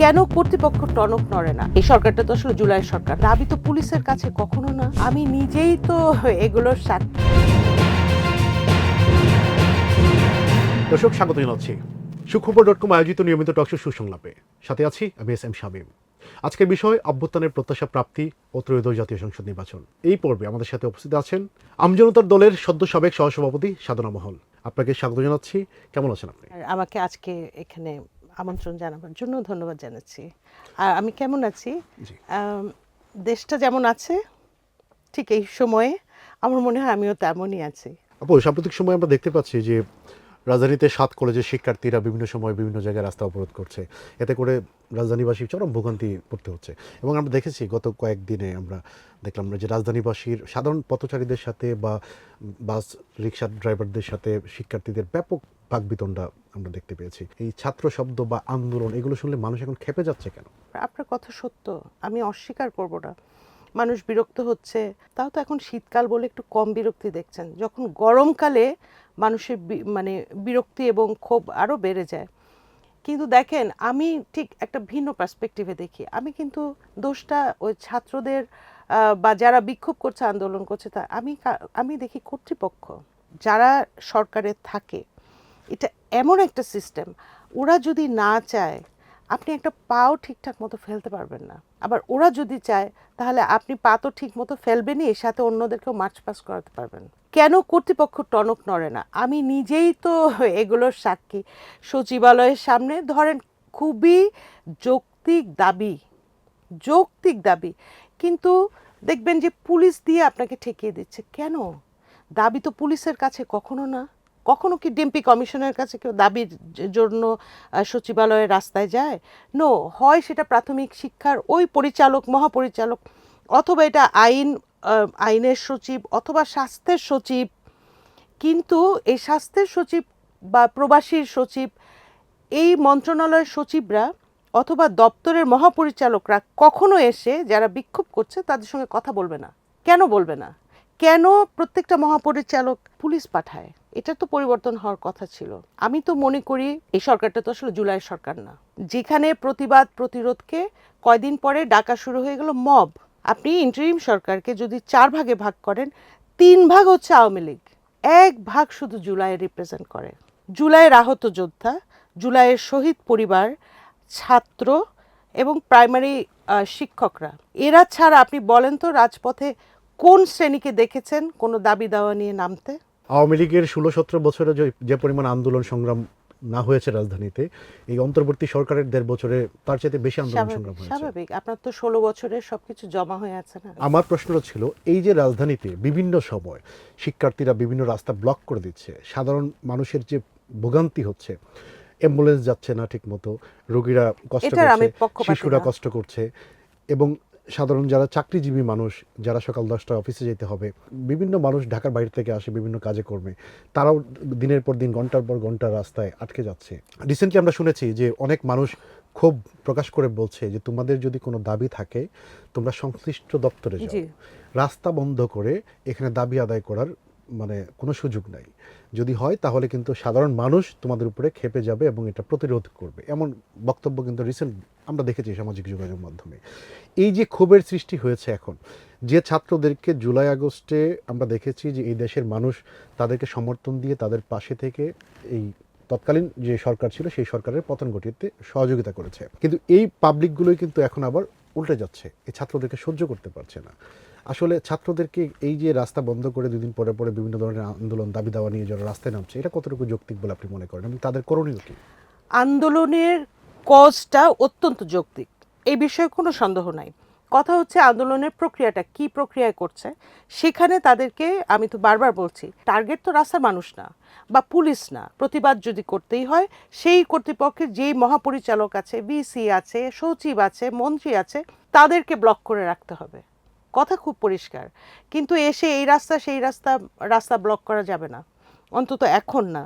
কেন কর্তৃপক্ষ টনক নড়ে না? এই সরকারটা তো আসলে জুলাই সরকার। দাবি তো পুলিশের কাছে কখনো না। আমি নিজেই তো এগুলোর সাক্ষী দর্শক স্বাগত জানাচ্ছি। সুখবর ডট কম আয়োজিত নিয়মিত টকশো সুসংলাপে। সাথে আছি আমি এস এম শামীম। আজকের বিষয় অভ্যুত্থানের প্রত্যাশা প্রাপ্তি ও ত্রয়োদশ জাতীয় সংসদ নির্বাচন। এই পর্বে আমাদের সাথে উপস্থিত আছেন আমজনতার দলের সদ্য সাবেক সহসভাপতি সাধনা মহল। আপনাকে স্বাগত জানাচ্ছি। কেমন আছেন আপনি? আমাকে আজকে এখানে আমন্ত্রণ জানাবার জন্য ধন্যবাদ জানাচ্ছি। আর আমি কেমন আছি? দেশটা যেমন আছে ঠিক এই সময়ে আমার মনে হয় আমিও তেমনই আছি। আপু সাম্প্রতিক সময়ে আমরা দেখতে পাচ্ছি যে রাজধানীতে সাত কলেজের শিক্ষার্থীরা বিভিন্ন সময় বিভিন্ন জায়গায় রাস্তা অবরোধ করছে। এতে করে রাজধানীবাসী চরম ভোগান্তি পড়তে হচ্ছে। এবং আমরা দেখেছি গত কয়েকদিনে আমরা দেখলাম যে রাজধানীবাসীর সাধারণ পথচারীদের সাথে বা বাস রিক্সা ড্রাইভারদের সাথে শিক্ষার্থীদের ব্যাপক বাকবিতণ্ডা আমরা দেখতে পেয়েছি। এই ছাত্র শব্দ বা আন্দোলন, এগুলো শুনলে মানুষ এখন খেপে যাচ্ছে কেন? আপনার কথা সত্য। আমি অস্বীকার করব না। মানুষ বিরক্ত হচ্ছে, তাও তো এখন শীতকাল বলে একটু কম বিরক্তি দেখছেন। যখন গরমকালে মানুষের মানে বিরক্তি এবং ক্ষোভ আরও বেড়ে যায়। কিন্তু দেখেন, আমি ঠিক একটা ভিন্ন পার্সপেক্টিভে দেখি। আমি কিন্তু দোষটা ওই ছাত্রদের বা যারা বিক্ষোভ করছে, আন্দোলন করছে, তা আমি আমি দেখি কর্তৃপক্ষ, যারা সরকারে থাকে, এটা এমন একটা সিস্টেম ওরা যদি না চায় আপনি একটা পাও ঠিকঠাক মতো ফেলতে পারবেন না। আবার ওরা যদি চায়, তাহলে আপনি পা তো ঠিক মতো ফেলবেনই, এর সাথে অন্যদেরকেও মার্চ পাস করাতে পারবেন। কেন কর্তৃপক্ষ টনক নড়ে না? আমি নিজেই তো এগুলোর সাক্ষী। সচিবালয়ের সামনে ধরেন খুবই যৌক্তিক দাবি যৌক্তিক দাবি। কিন্তু দেখবেন যে পুলিশ দিয়ে আপনাকে ঠেকিয়ে দিচ্ছে। কেন? দাবি তো পুলিশের কাছে কখনো না। কখনো কি ডিএমপি কমিশনের কাছে কেউ দাবির জন্য সচিবালয়ের রাস্তায় যায়? নো হয় সেটা প্রাথমিক শিক্ষার ওই পরিচালক, মহাপরিচালক অথবা এটা আইন আইনের সচিব অথবা স্বাস্থ্যের সচিব। কিন্তু এই স্বাস্থ্যের সচিব বা প্রবাসীর সচিব, এই মন্ত্রণালয়ের সচিবরা অথবা দপ্তরের মহাপরিচালকরা কখনো এসে যারা বিক্ষোভ করছে তাদের সঙ্গে কথা বলবে না। কেন বলবে না? কেন প্রত্যেকটা মহাপরিচালক পুলিশ পাঠায়? এটা তো পরিবর্তন হওয়ার কথা ছিল। আমি তো মনে করি এই সরকারটা তো আসলে জুলাই সরকার না। যেখানে প্রতিবাদ প্রতিরোধকে কয়দিন পরে ডাকা শুরু হয়ে গেল মব। আপনি ইন্টারিম সরকারকে যদি চার ভাগে ভাগ করেন, তিন ভাগ হচ্ছে আওয়ামী লীগ। এক ভাগ শুধু জুলাই রিপ্রেজেন্ট করে। জুলাইয়ের আহত যোদ্ধা, জুলাইয়ের শহীদ পরিবার, ছাত্র এবং প্রাইমারি শিক্ষকরা। এরা ছাড়া আপনি বলেন তো রাজপথে কোন শ্রেণীকে দেখেছেন কোনো দাবি দাওয়া নিয়ে নামতে? আওয়ামী লীগের ষোলো সতেরো বছরে যে পরিমাণ আন্দোলন সংগ্রাম না হয়েছে রাজধানীতে এই অন্তর্বর্তী সরকারের দেড় বছরে তার চাইতে বেশি আন্দোলন সংগ্রাম হয়েছে। স্বাভাবিক। আপনার তো ষোলো বছরের সবকিছু জমা হয়ে আছে না? আমার প্রশ্নটা ছিল এই যে রাজধানীতে বিভিন্ন সময় শিক্ষার্থীরা বিভিন্ন রাস্তা ব্লক করে দিচ্ছে সাধারণ মানুষের যে ভোগান্তি হচ্ছে অ্যাম্বুলেন্স যাচ্ছে না ঠিক মতো রোগীরা কষ্ট করছে শিশুরা কষ্ট করছে এবং সাধারণ যারা চাকরিজীবী মানুষ যারা সকাল দশটায় অফিসে যেতে হবে বিভিন্ন মানুষ ঢাকার বাইরে থেকে আসে বিভিন্ন কাজে কর্মে। তারাও দিনের পর দিন ঘণ্টার পর ঘণ্টা রাস্তায় আটকে যাচ্ছে। রিসেন্টলি আমরা শুনেছি যে অনেক মানুষ ক্ষোভ প্রকাশ করে বলছে যে তোমাদের যদি কোনো দাবি থাকে তোমরা সংশ্লিষ্ট দপ্তরে যাও। রাস্তা বন্ধ করে এখানে দাবি আদায় করার মানে কোনো সুযোগ নাই। যদি হয়, তাহলে কিন্তু সাধারণ মানুষ তোমাদের উপরে খেপে যাবে এবং এটা প্রতিরোধ করবে। এমন বক্তব্য কিন্তু রিসেন্ট আমরা দেখেছি সামাজিক যোগাযোগ মাধ্যমে। এই যে ক্ষোভের সৃষ্টি হয়েছে এখন, যে ছাত্রদেরকে জুলাই আগস্টে আমরা দেখেছি যে এই দেশের মানুষ তাদেরকে সমর্থন দিয়ে তাদের পাশে থেকে এই তৎকালীন যে সরকার ছিল, সেই সরকারের পতন ঘটিয়ে সহযোগিতা করেছে। কিন্তু এই পাবলিকগুলোই কিন্তু এখন আবার উল্টে যাচ্ছে। এই ছাত্রদেরকে সহ্য করতে পারছে না। আসলে ছাত্রদেরকে এই যে রাস্তা বন্ধ করে দুদিন পরে পরে বিভিন্ন ধরনের আন্দোলন, দাবি দাওয়া নিয়ে যারা রাস্তায় নামছে, এটা কতটুকু যৌক্তিক বলে আপনি মনে করেন? এবং তাদের করণীয় কি? আন্দোলনের কজটা অত্যন্ত যৌক্তিক। এই বিষয়ে কোনো সন্দেহ নাই। কথা হচ্ছে আন্দোলনের প্রক্রিয়াটা কি প্রক্রিয়ায় করছে, সেখানে তাদেরকে আমি তো বারবার বলছি, টার্গেট তো রাস্তার মানুষ না বা পুলিশ না, প্রতিবাদ যদি করতেই হয়, সেই কর্তৃপক্ষের যেই মহাপরিচালক আছে বিসি আছে, সচিব আছে, মন্ত্রী আছে, তাদেরকে ব্লক করে রাখতে হবে। কথা খুব পরিষ্কার। কিন্তু এসে এই রাস্তা, সেই রাস্তা রাস্তা ব্লক করা যাবে না। অন্তত এখন না।